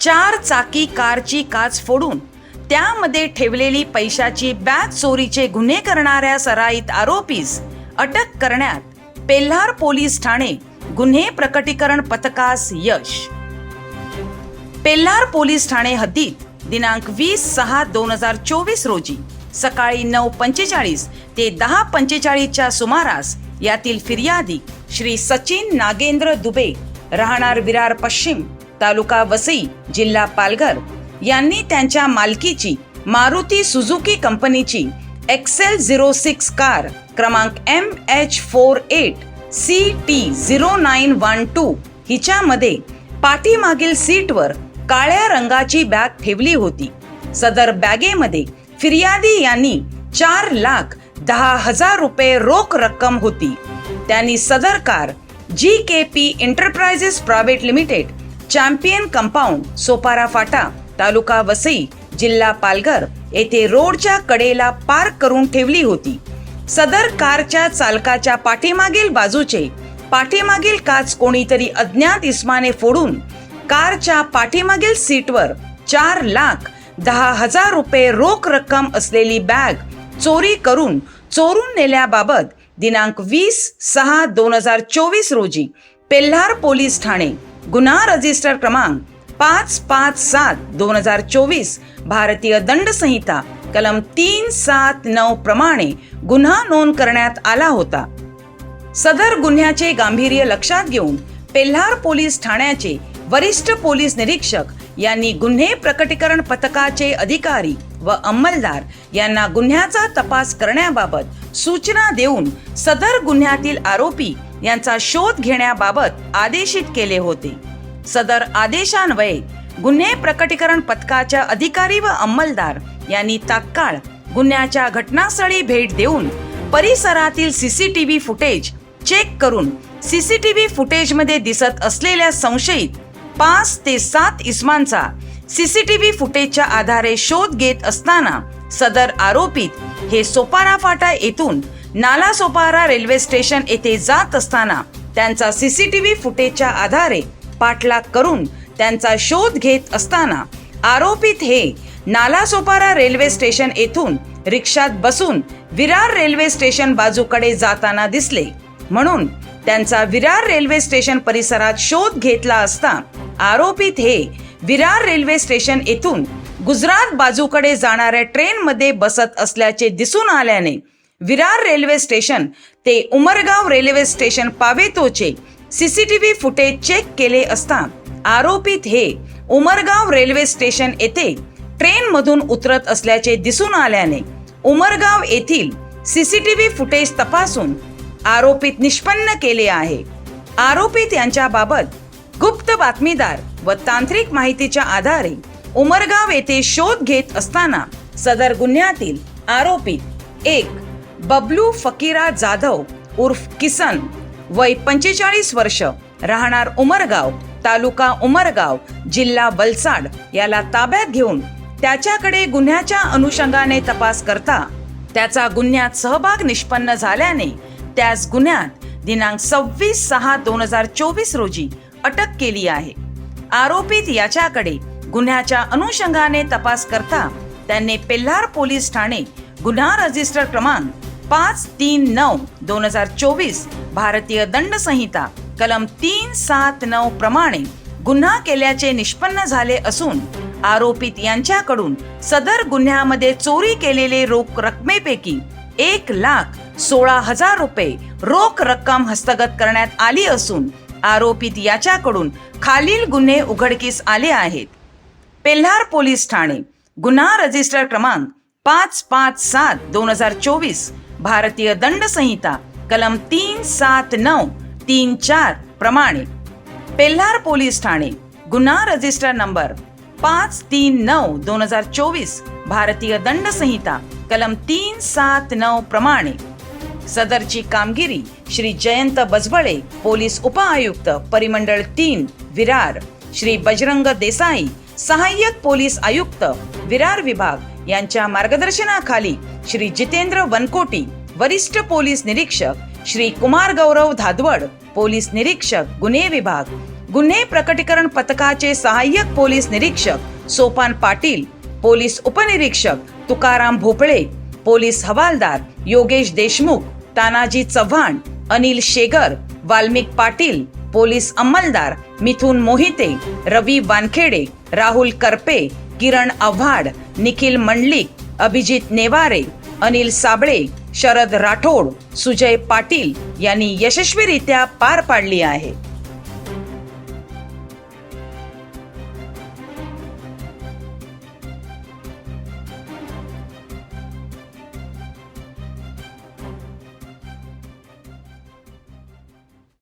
चार चाकी कारची काच फोडून त्यामध्ये ठेवलेली पैशाची बॅग चोरीचे गुन्हे करणाऱ्या सराईत आरोपीस अटक करण्यात पेल्हार पोलीस ठाणे गुन्हे प्रकटीकरण पथकास यश. पेल्हार पोलीस ठाणे हद्दीत दिनांक वीस सहा दोन हजार चोवीस रोजी सकाळी नऊ पंचेचाळीस ते दहा पंचेचाळीसच्या सुमारास यातील फिर्यादी श्री सचिन नागेंद्र दुबे राहणार विरार पश्चिम तालुका वसई जिल्हा पालघर यांनी त्यांच्या मालकीची मारुती सुझुकी कंपनीची एक्सेल झिरो सिक्स कार क्रमांक M H four eight C T zero nine one two हिच्यामध्ये पाठीमागील सीटवर काळ्या रंगाची बॅग ठेवली होती. सदर बॅगेमध्ये फिर्यादी यांनी चार लाख दहा हजार रुपये रोख रक्कम होती. त्यांनी सदर car G K P enterprises private limited champion compound Sopara फाटा तालुका वसई जिल्हा पालघर येथे रोडच्या कडेला पार्क करून ठेवली होती. सदर कारच्या चालकाच्या पाठीमागील बाजूचे पाठीमागील काच कोणीतरी अज्ञात इस्माने फोडून कारच्या पाठीमागील सीटवर चार लाख दहा हजार रुपये रोख रक्कम असलेली बॅग चोरी करून चोरून नेल्याबाबत दिनांक वीस सहा दोन हजार चोवीस रोजी पेल्हार पोलीस ठाणे गुन्हा रजिस्टर क्रमांक पाच पाच सात दोन हजार चोवीस भारतीय दंड संहिता कलम तीन सात नऊ प्रमाणे गुन्हा नोंद करण्यात आला होता. सदर गुन्ह्याचे गांभीर्य लक्षात घेऊन पेल्हार पोलीस ठाण्याचे वरिष्ठ पोलीस निरीक्षक यांनी गुन्हे प्रकटीकरण पथकाचे अधिकारी व अंमलदार यांना गुन्ह्याचा तपास करण्याबाबत सूचना देऊन सदर गुन्ह्यातील आरोपी यांचा शोध घेण्याबाबत आदेशित केले होते. सदर आदेशान्वये गुन्हे प्रकटीकरण पथकाच्या अधिकारी व अंमलदार यांनी तात्काळ गुन्ह्याच्या घटनास्थळी भेट देऊन परिसरातील सीसीटीव्ही फुटेज चेक करून सीसीटीव्ही फुटेजमध्ये दिसत असलेल्या संशयित पाच ते सात इस्मांचा सीसीटीव्ही फुटेजच्या आधारे शोध घेत असताना सदर आरोपित हे सोपारा फाटा येथून नालासोपारा रेल्वे स्टेशन येथे जात असताना त्यांचा सीसीटीव्ही फुटेजच्या आधारे पाठलाग करून त्यांचा शोध घेत असताना आरोपित हे नालासोपारा रेल्वे स्टेशन येथून रिक्षात बसून विरार रेल्वे स्टेशन बाजूकडे जाताना दिसले. म्हणून त्यांचा विरार रेल्वे स्टेशन परिसरात शोध घेतला असता आरोपित हे विरार रेल्वे स्टेशन येथून गुजरात बाजूकडे जाणाऱ्या ट्रेनमध्ये बसत असल्याचे दिसून आल्याने विरार रेल्वे स्टेशन ते उमरगाव रेल्वे स्टेशन पावेतोचे सीसीटीव्ही फुटेज चेक केले असता आरोपित हे उमरगाव रेल्वे स्टेशन येथे ट्रेन मधून उतरत असल्याचे दिसून आल्याने उमरगाव येथील सीसीटीव्ही फुटेज तपासून आरोपित निष्पन्न केले आहे. आरोपित यांच्याबाबत गुप्त बातमीदार व तांत्रिक माहितीच्या आधारे उमरगाव येथे शोध घेत असताना सदर गुन्ह्यातील आरोपित एक बबलू फकीरा जाधव उर्फ किसन. वय पंचेचाळीस वर्ष. राहणार उमरगाव तालुका उमरगाव जिल्हा वलसाड याला ताब्यात घेऊन त्याच्याकडे गुन्ह्याच्या अनुषंगाने तपास करता त्याचा गुन्ह्यात सहभाग निष्पन्न झाल्याने त्यास गुन्ह्यात दिनांक सव्वीस सहा दोन हजार चोवीस रोजी अटक केली आहे. आरोपित याच्याकडे गुन्ह्याच्या अनुषंगाने तपास करता त्यांनी पेल्हार पोलीस ठाणे गुन्हा रजिस्टर क्रमांक पाच तीन नऊ दोन हजार चोवीस भारतीय दंड संहिता कलम तीन सात नऊ प्रमाणे गुन्हा केल्याचे निष्पन्न झाले असून आरोपित यांच्याकडून सदर गुन्ह्यामध्ये चोरी केलेले रोख रकमेपैकी एक लाख सोळा हजार रुपये रोख रक्कम हस्तगत करण्यात आली असून आरोपित याच्याकडून खालील गुन्हे उघडकीस आले आहेत. पेल्हार पोलीस ठाणे गुन्हा रजिस्टर क्रमांक पाच पाच सात दोन हजार चोवीस भारतीय दंड संहिता कलम तीन सात नऊ तीन चार प्रमाणे. पेल्हार पोलीस ठाणे गुन्हा रजिस्टर नंबर पाच तीन नऊ दोन हजार चोवीस भारतीय दंड संहिता कलम तीन सात नऊ प्रमाणे. सदरची कामगिरी श्री जयंत बजबळे पोलीस उपआयुक्त परिमंडळ तीन विरार. श्री बजरंग देसाई सहाय्यक पोलीस आयुक्त विरार विभाग. यांच्या मार्गदर्शनाखाली श्री जितेंद्र वनकोटी वरिष्ठ पोलीस निरीक्षक श्री कुमार गौरव धादवड पोलीस निरीक्षक गुन्हे विभाग गुन्हे प्रकटीकरण पथकाचे सहाय्यक पोलीस निरीक्षक सोपान पाटील पोलीस उपनिरीक्षक तुकाराम भोपळे पोलीस हवालदार योगेश देशमुख तानाजी चव्हाण अनिल शेगर वाल्मिक पाटील पोलीस अंमलदार मिथुन मोहिते रवी वानखेडे राहुल करपे किरण आव्हाड निखिल मंडलिक अभिजित नेवारे अनिल साबळे शरद राठोड सुजय पाटील यांनी यशस्वीरित्या पार पाडली आहे.